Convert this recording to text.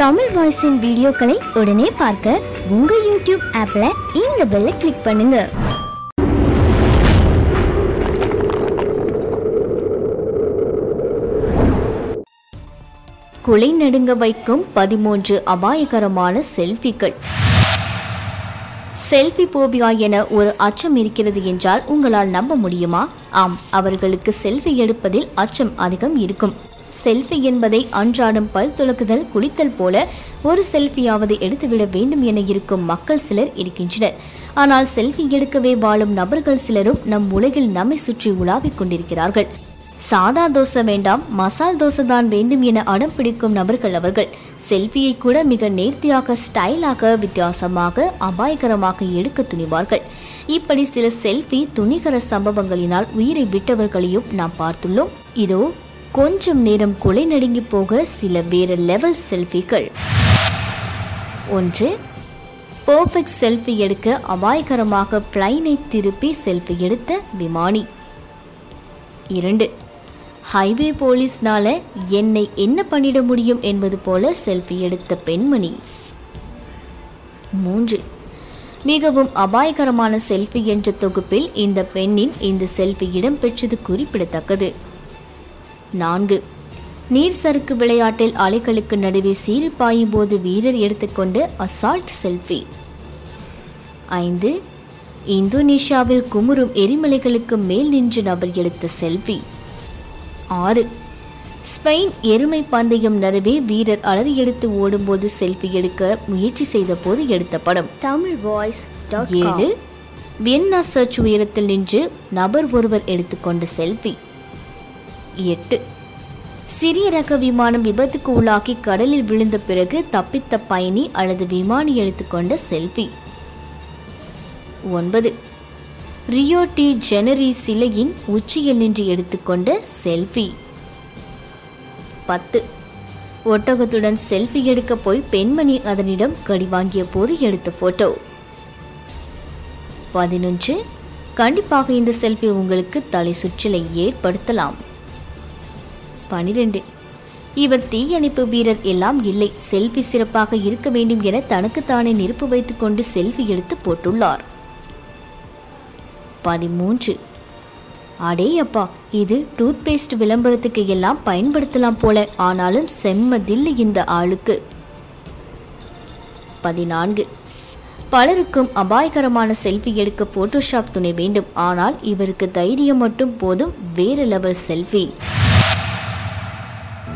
தமிழ் வாய்ஸின் வீடியோக்களை உடனே பார்க்க உங்கள் யூடியூப் ஆப்பில் இந்த பெல்லை கிளிக் பண்ணுங்க. குலை நடுங்க வைக்கும் பதிமூன்று அபாயகரமான செல்ஃபிகள். செல்ஃபி போபியா என ஒரு அச்சம் இருக்கிறது என்றால் உங்களால் நம்ப முடியுமா? ஆம் அவர்களுக்கு செல்ஃபி எடுப்பதில் அச்சம் அதிகம் இருக்கும். செல்ஃபி என்பதை அன்றாடம் பல் துலக்குதல் குளித்தல் போல ஒரு செல்ஃபியாவது எடுத்துவிட வேண்டும் என இருக்கும் மக்கள் சிலர் இருக்கின்றனர். ஆனால் செல்ஃபி எடுக்கவே வாழும் நபர்கள் சிலரும் நம் உலகில் நம்மை சுற்றி உலாவிக் கொண்டிருக்கிறார்கள். சாதா தோசை வேண்டாம் மசால் தோசை தான் வேண்டும் என அடம் பிடிக்கும் நபர்கள் அவர்கள். செல்ஃபியை கூட மிக நேர்த்தியாக ஸ்டைலாக வித்தியாசமாக அபாயகரமாக எடுக்க துணிவார்கள். இப்படி சில செல்ஃபி துணிகர சம்பவங்களினால் உயிரை விட்டவர்களையும் நாம் பார்த்துள்ளோம். இதோ கொஞ்சம் நேரம் கொலை நடுங்கி போக சில வேறு லெவல் செல்ஃபிகள் ஒன்று பர்ஃபெக்ட் செல்ஃபி எடுக்க அபாயகரமாக பிளைனை திருப்பி செல்ஃபி எடுத்த விமானி. இரண்டு ஹைவே போலீஸ்னால என்னை என்ன பண்ணிட முடியும் என்பது போல செல்ஃபி எடுத்த பெண்மணி. மூன்று மிகவும் அபாயகரமான செல்ஃபி என்ற தொகுப்பில் இந்த பெண்ணின் இந்த செல்ஃபி இடம்பெற்றது குறிப்பிடத்தக்கது. நான்கு. நீர் சறுக்கு விளையாட்டில் அலைகளுக்கு நடுவே சீறி பாயும் போது வீரர் எடுத்துக்கொண்ட அசால்ட் செல்ஃபி ஐந்து. இந்தோனேஷியாவில் குமுறும் எரிமலைகளுக்கு மேல் நின்று நபர் எடுத்த செல்ஃபி ஆறு. ஸ்பெயின் எருமை பந்தயம் நடுவே வீரர் அலறி எடுத்து ஓடும்போது செல்ஃபி எடுக்க முயற்சி செய்த போது எடுத்த படம் தமிழ் வாய்ஸ் ஏழு. வியன்னா சர்ச் உயரத்தில் நின்று நபர் ஒருவர் எடுத்துக்கொண்ட செல்ஃபி எட்டு. சிறிய ரக விமானம் விபத்துக்கு உள்ளாக்கி கடலில் விழுந்த பிறகு தப்பித்த பயணி அல்லது விமானி எடுத்துக்கொண்ட செல்ஃபி. ஒன்பது. ரியோ டி ஜெனரி சிலையின் உச்சியில் நின்று எடுத்துக்கொண்ட செல்ஃபி. பத்து. ஒட்டகத்துடன் செல்ஃபி எடுக்க போய் பெண்மணி அதனிடம் கடி வாங்கிய போது எடுத்த போட்டோ. பதினொன்று. கண்டிப்பாக இந்த செல்ஃபி உங்களுக்கு தலை சுற்றலை ஏற்படுத்தலாம். பனிரெண்டு. இவர் தீயணைப்பு வீரர் எல்லாம் இல்லை செல்ஃபி சிறப்பாக இருக்க வேண்டும் என தனக்குத்தானே நெருப்பு வைத்துக் கொண்டு செல்ஃபி எடுத்து போட்டுள்ளார். பதிமூன்று. அடே அப்பா இது டூத் பேஸ்ட் விளம்பரத்துக்கு எல்லாம் பயன்படுத்தலாம் போல ஆனாலும் செம்மதில்லை இந்த ஆளுக்கு. பதினான்கு. பலருக்கும் அபாயகரமான செல்ஃபி எடுக்க போட்டோஷாப் துணை வேண்டும் ஆனால் இவருக்கு தைரியம் மட்டும் போதும் வேறு லெவல் செல்ஃபி